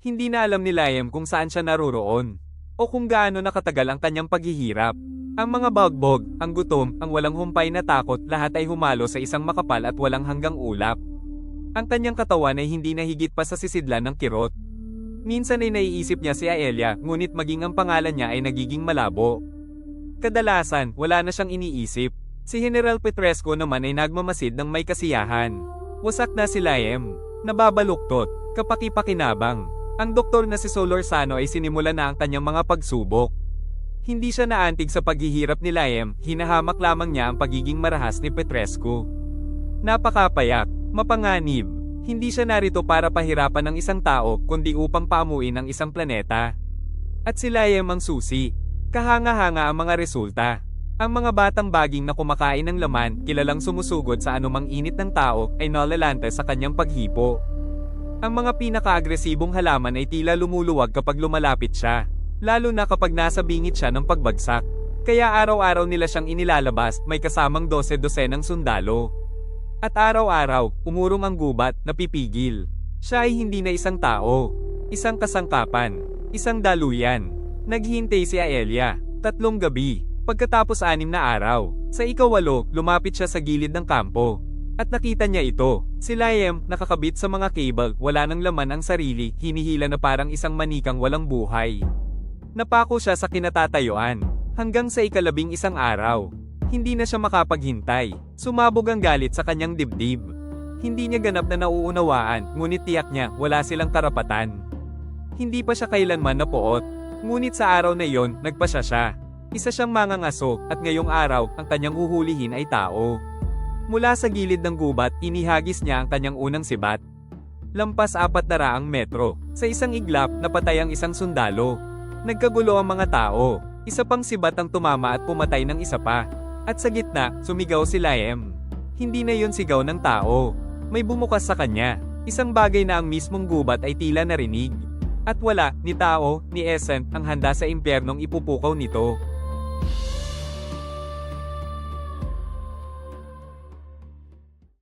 Hindi na alam ni Liam kung saan siya naroroon. O kung gaano nakatagal ang kanyang paghihirap. Ang mga bagbog, ang gutom, ang walang humpay na takot, lahat ay humalo sa isang makapal at walang hanggang ulap. Ang kanyang katawan ay hindi nahigit pa sa sisidlan ng kirot. Minsan ay naiisip niya si Aelia, ngunit maging ang pangalan niya ay nagiging malabo. Kadalasan, wala na siyang iniisip. Si General Petresco naman ay nagmamasid ng may kasiyahan. Wasak na si Laem. Nababaluktot, kapakipakinabang. Ang doktor na si Solorzano ay sinimula na ang kanyang mga pagsubok. Hindi siya naantig sa paghihirap ni Laem, hinahamak lamang niya ang pagiging marahas ni Petrescu. Napakapayak, mapanganib. Hindi siya narito para pahirapan ng isang tao, kundi upang paamuin ang isang planeta. At si Laem ang susi. Kahanga-hanga ang mga resulta. Ang mga batang baging na kumakain ng laman, kilalang sumusugod sa anumang init ng tao, ay nalalante sa kanyang paghipo. Ang mga pinaka-agresibong halaman ay tila lumuluwag kapag lumalapit siya, lalo na kapag nasa bingit siya ng pagbagsak. Kaya araw-araw nila siyang inilalabas, may kasamang 12-dosenang sundalo. At araw-araw, umurong ang gubat, napipigil. Siya ay hindi na isang tao, isang kasangkapan, isang daluyan. Naghihintay si Aelia, tatlong gabi, pagkatapos anim na araw. Sa ikawalo, lumapit siya sa gilid ng kampo. At nakita niya ito. Si Liam, nakakabit sa mga cable, wala nang laman ang sarili, hinihila na parang isang manikang walang buhay. Napako siya sa kinatatayuan, hanggang sa ikalabing isang araw. Hindi na siya makapaghintay. Sumabog ang galit sa kanyang dibdib. Hindi niya ganap na nauunawaan, ngunit tiyak niya wala silang karapatan. Hindi pa siya kailanman napuot. Ngunit sa araw na iyon, nagpasya siya. Isa siyang mangangaso, at ngayong araw, ang kanyang huhulihin ay tao. Mula sa gilid ng gubat, inihagis niya ang kanyang unang sibat. Lampas apat na raang metro. Sa isang iglap, napatay ang isang sundalo. Nagkagulo ang mga tao. Isa pang sibat ang tumama at pumatay ng isa pa. At sa gitna, sumigaw si Laem. Hindi na yon sigaw ng tao. May bumukas sa kanya. Isang bagay na ang mismong gubat ay tila narinig. At wala, ni tao, ni Essent, ang handa sa impyernong ipupukaw nito.